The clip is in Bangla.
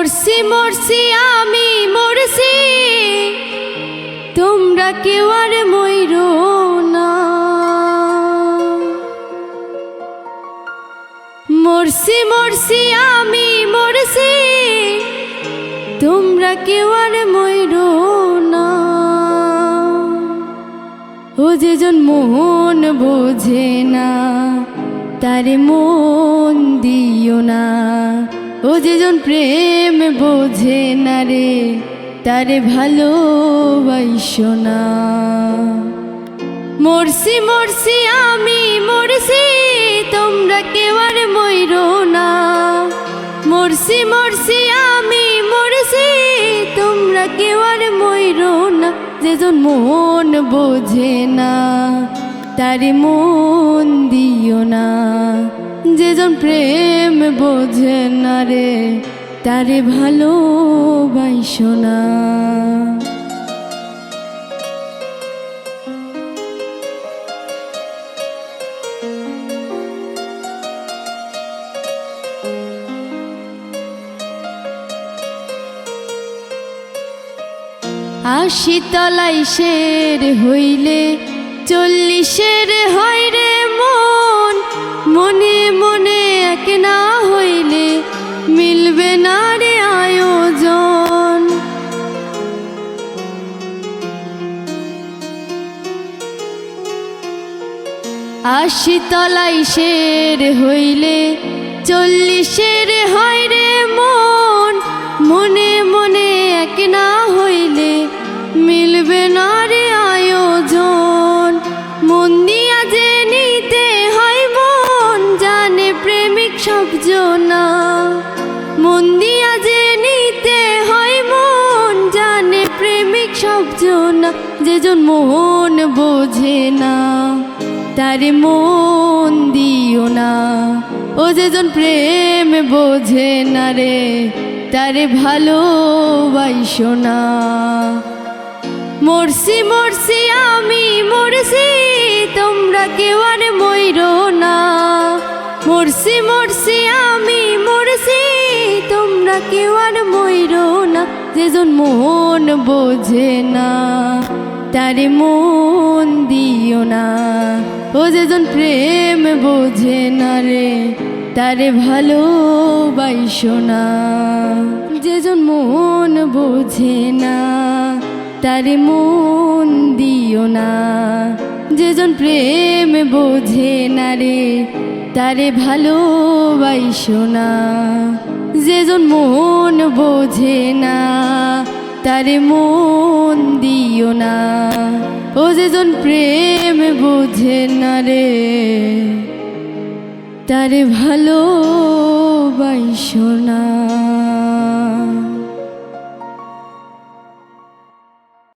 মরছি মরছি, আমি মরছি। তোমরা কেউ আর ময়ূর না। মরছি মরছি, আমি মরছি। তোমরা কেউ আর ময়ূর না। ও যেজন মন বোঝে না, তারে মন দিও না। ও যেজন প্রেম বোঝে না রে, তারে ভালোবাসো না। মরছি মরছি আমি, মরছি, তোমরা কেউ আর ময়ূর না। মরছি মরছি আমি, মরছি, তোমরা কেউ আর ময়ূর না। যেজন মন বোঝে না, তারে মন দিও না। যেজন প্রেম বোঝে না রে, তারে ভালোবাসো না। আশি তলাই শের হইলে চল্লিশের হয় রে মনে। আশি তলাই শের হইলে চল্লিশের হয় রে মন। মনে মনে এক না হইলে মিলবে না রে আয়োজন। মন দিয়া যে নিতে হয় মন, জানে প্রেমিক সব না মন দিয়া যে নিতে হয় মন, জানে প্রেমিক সব না যেজন মন বোঝে না। তারে মন দিও না। ও যেজন প্রেম বোঝে না রে, তারে ভালোবাসো না। মরছি মরছি, আমি মরছি, তোমরা কেউ আর ময়ূর না। মরছি মরছি, আমি মরছি, তোমরা কেউ আর ময়ূর না। যেজন মন বোঝে না, তারে মন দিও না। ও যেজন প্রেম বোঝে না রে, তারে ভালোবাসো না। যেজন মন বোঝে না, তারে মন দিও না। যেজন প্রেম বোঝে না রে, তারে ভালোবাসো না। যেজন মন বোঝে না, তারে মন দিও না। ও যেজন প্রেম বোঝে না রে তারে ভালো না।